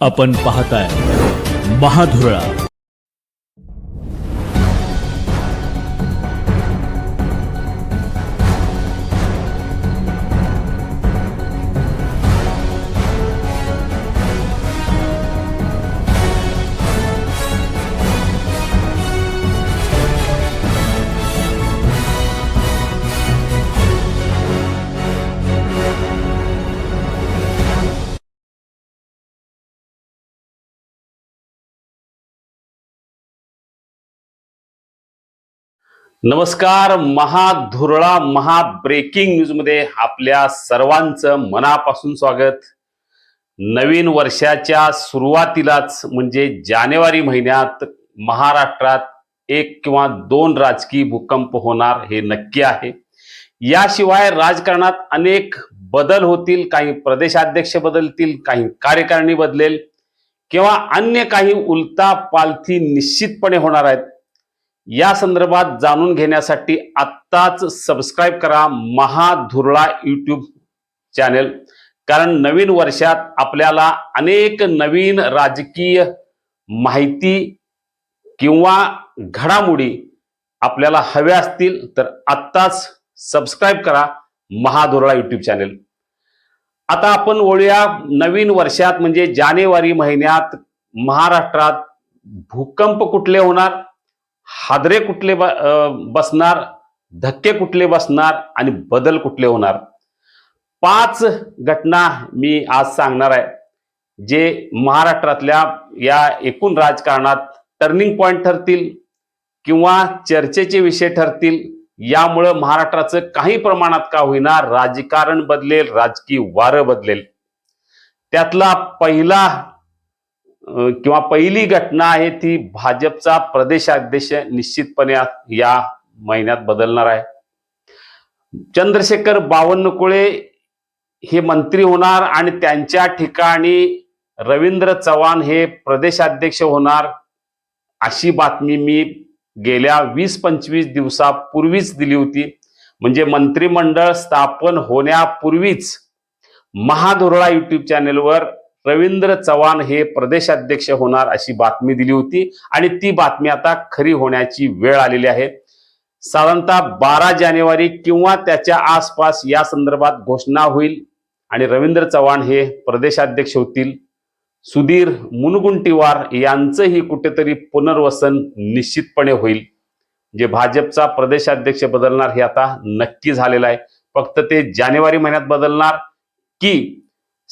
आपण पाहताय महाधुरळा. नमस्कार महाधुरळा महा ब्रेकिंग न्यूजमध्ये आपल्या सर्वांचं मनापासून स्वागत. नवीन वर्षाच्या सुरुवातीलाच म्हणजे जानेवारी महिन्यात महाराष्ट्रात एक किंवा दोन राजकीय भूकंप होणार हे नक्की आहे. याशिवाय राजकारणात अनेक बदल होतील काही प्रदेशाध्यक्ष बदलतील काही कार्यकारिणी बदलेल किंवा अन्य काही उलता पालथी निश्चितपणे होणार आहेत. या संदर्भात जाणून घेण्यासाठी आत्ताच सबस्क्राईब करा महाधुरळा यूट्यूब चॅनेल कारण नवीन वर्षात आपल्याला अनेक नवीन राजकीय माहिती किंवा घडामोडी आपल्याला हव्या असतील तर आत्ताच सबस्क्राईब करा महाधुरळा यूट्यूब चॅनेल आता आपण वळूया नवीन वर्षात म्हणजे जानेवारी महिन्यात महाराष्ट्रात भूकंप कुठले होणार? हादरे कुठले ब- बसणार धक्के कुठले बसणार आणि बदल कुठले होणार? पाच घटना मी आज सांगणार आहे जे महाराष्ट्रातल्या या एकूण राजकारणात टर्निंग पॉईंट ठरतील किंवा चर्चेचे विषय ठरतील यामुळं महाराष्ट्राचं काही प्रमाणात का होईना राजकारण बदलेल राजकीय वारं बदलेल. त्यातला पहिला किंवा पहिली घटना आहे ती भाजपचा प्रदेशाध्यक्ष निश्चितपणे या महिन्यात बदलणार आहे. चंद्रशेखर बावनकुळे हे मंत्री होणार आणि त्यांच्या ठिकाणी रवींद्र चव्हाण हे प्रदेशाध्यक्ष होणार अशी बातमी मी गेल्या वीस पंचवीस दिवसापूर्वीच दिली होती. म्हणजे मंत्रिमंडळ स्थापन होण्यापूर्वीच महाधुरळा युट्यूब चॅनेलवर रवींद्र चव्हाण हे प्रदेशाध्यक्ष होणार अशी बातमी दिली होती. आणि ती बातमी आता खरी होण्याची वेळ आलेली आहे. साधारणतः बारा जानेवारी किंवा त्याच्या आसपास या संदर्भात घोषणा होईल. आणि रवींद्र चव्हाण हे प्रदेशाध्यक्ष होतील. सुधीर मुनगुंटीवार यांचंही कुठेतरी पुनर्वसन निश्चितपणे होईल. जे भाजपचा प्रदेशाध्यक्ष बदलणार हे आता नक्की झालेलं आहे. फक्त ते जानेवारी महिन्यात बदलणार की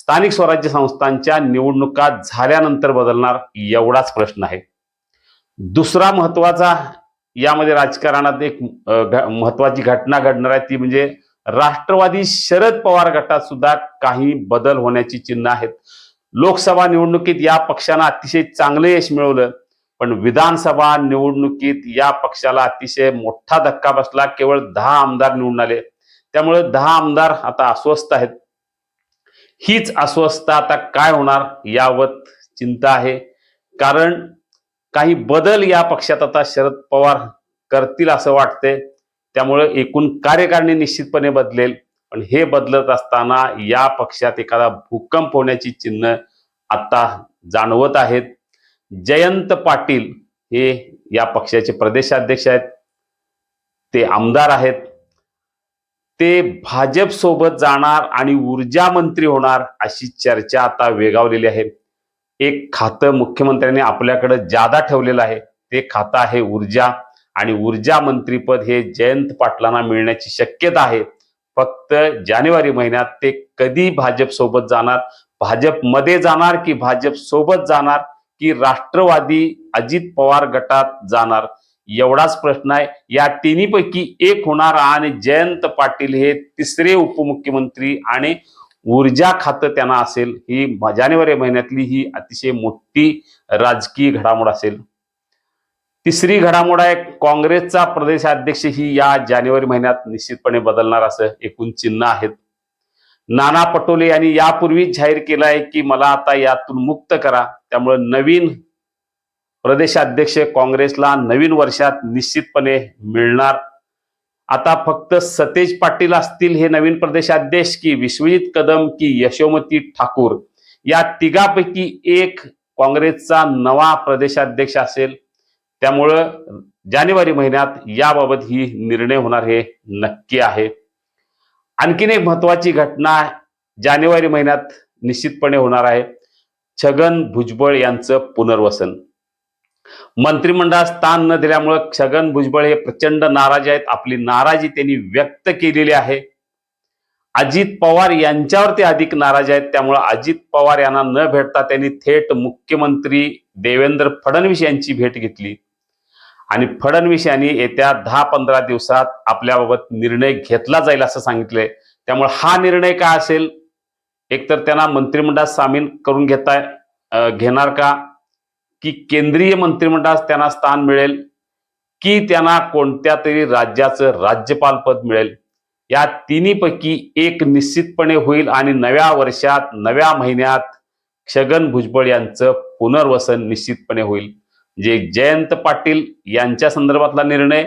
स्थानिक स्वराज्य संस्थांच्या निवडणुका झाल्यानंतर बदलणार एवढाच प्रश्न आहे. दुसरा महत्त्वाचा यामध्ये राजकारणात एक महत्वाची घटना घडणार आहे ती म्हणजे राष्ट्रवादी शरद पवार गटात सुद्धा काही बदल होण्याची चिन्ह आहेत. लोकसभा निवडणुकीत या पक्षानं अतिशय चांगलं यश मिळवलं पण विधानसभा निवडणुकीत या पक्षाला अतिशय मोठा धक्का बसला केवळ दहा आमदार निवडून आले. त्यामुळे दहा आमदार आता अस्वस्थ आहेत. हीच अस्वस्थता आता काय होणार यावत चिंता आहे. कारण काही बदल या पक्षात आता शरद पवार करतील असं वाटतंय. त्यामुळे एकूण कार्यकारिणी निश्चितपणे बदलेल. पण हे बदलत असताना या पक्षात एखादा भूकंप होण्याची चिन्ह आता जाणवत आहेत. जयंत पाटील हे या पक्षाचे प्रदेशाध्यक्ष आहेत. ते आमदार आहेत. ते भाजप सोबत जाणार आणि ऊर्जा मंत्री होणार अशी चर्चा आता वेगावलेली आहे. एक खातं मुख्यमंत्र्यांनी आपल्याकडे जादा ठेवलेलं आहे. ते खातं आहे ऊर्जा आणि ऊर्जा मंत्रीपद हे जयंत पाटलांना मिळण्याची शक्यता आहे. फक्त जानेवारी महिन्यात ते कधी भाजप सोबत जाणार? भाजपमध्ये जाणार की भाजप सोबत जाणार? की राष्ट्रवादी अजित पवार गटात जाणार? एवढाच प्रश्न आहे. या तिन्हीपैकी एक होणार आणि जयंत पाटील हे तिसरे उपमुख्यमंत्री आणि ऊर्जा खातं त्यांना असेल. ही जानेवारी महिन्यातली ही अतिशय मोठी राजकीय घडामोड असेल. तिसरी घडामोड आहे काँग्रेसचा प्रदेशाध्यक्ष ही या जानेवारी महिन्यात निश्चितपणे बदलणार असं एकूण चिन्ह आहेत. नाना पटोले यांनी यापूर्वीच जाहीर केलं आहे की मला आता यातून मुक्त करा. त्यामुळे नवीन प्रदेशाध्यक्ष काँग्रेसला नवीन वर्षात निश्चितपणे मिळणार. आता फक्त सतेज पाटील असतील हे नवीन प्रदेशाध्यक्ष की विश्वजित कदम की यशोमती ठाकूर? या तिघापैकी एक काँग्रेसचा नवा प्रदेशाध्यक्ष असेल. त्यामुळं जानेवारी महिन्यात याबाबत ही निर्णय होणार हे नक्की आहे. आणखीन एक महत्वाची घटना जानेवारी महिन्यात निश्चितपणे होणार आहे. छगन भुजबळ यांचं पुनर्वसन. मंत्रिमंडळात स्थान न दिल्यामुळं छगन भुजबळ हे प्रचंड नाराज आहेत. आपली नाराजी त्यांनी व्यक्त केलेली आहे. अजित पवार यांच्यावर ते अधिक नाराज आहेत. त्यामुळे अजित पवार यांना न भेटता त्यांनी थेट मुख्यमंत्री देवेंद्र फडणवीस यांची भेट घेतली. आणि फडणवीस यांनी येत्या दहा पंधरा दिवसात आपल्याबाबत निर्णय घेतला जाईल असं सांगितलंय. त्यामुळे हा निर्णय काय असेल? एकतर त्यांना मंत्रिमंडळात सामील करून घेताय घेणार का? की केंद्रीय मंत्रिमंडळात त्यांना स्थान मिळेल की त्यांना कोणत्या तरी राज्याचं राज्यपाल पद मिळेल या तिन्हीपैकी एक निश्चितपणे होईल आणि नव्या वर्षात नव्या महिन्यात छगन भुजबळ यांचं पुनर्वसन निश्चितपणे होईल. जे जयंत पाटील यांच्या संदर्भातला निर्णय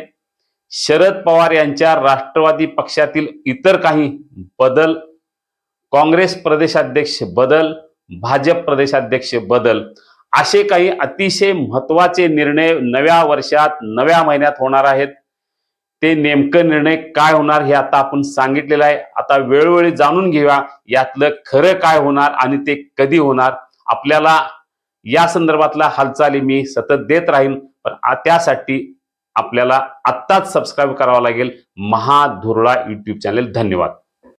शरद पवार यांच्या राष्ट्रवादी पक्षातील इतर काही बदल काँग्रेस प्रदेशाध्यक्ष बदल भाजप प्रदेशाध्यक्ष बदल असे काही अतिशय महत्त्वाचे निर्णय नव्या वर्षात नव्या महिन्यात होणार आहेत. ते नेमकं निर्णय काय होणार हे आता आपण सांगितलेलं आहे. आता वेळोवेळी जाणून घेऊया यातलं खरं काय होणार आणि ते कधी होणार. आपल्याला या संदर्भातल्या हालचाली मी सतत देत राहीन. पण त्यासाठी आपल्याला आत्ताच सबस्क्राईब करावा लागेल. महाधुरळा युट्यूब चॅनल धन्यवाद.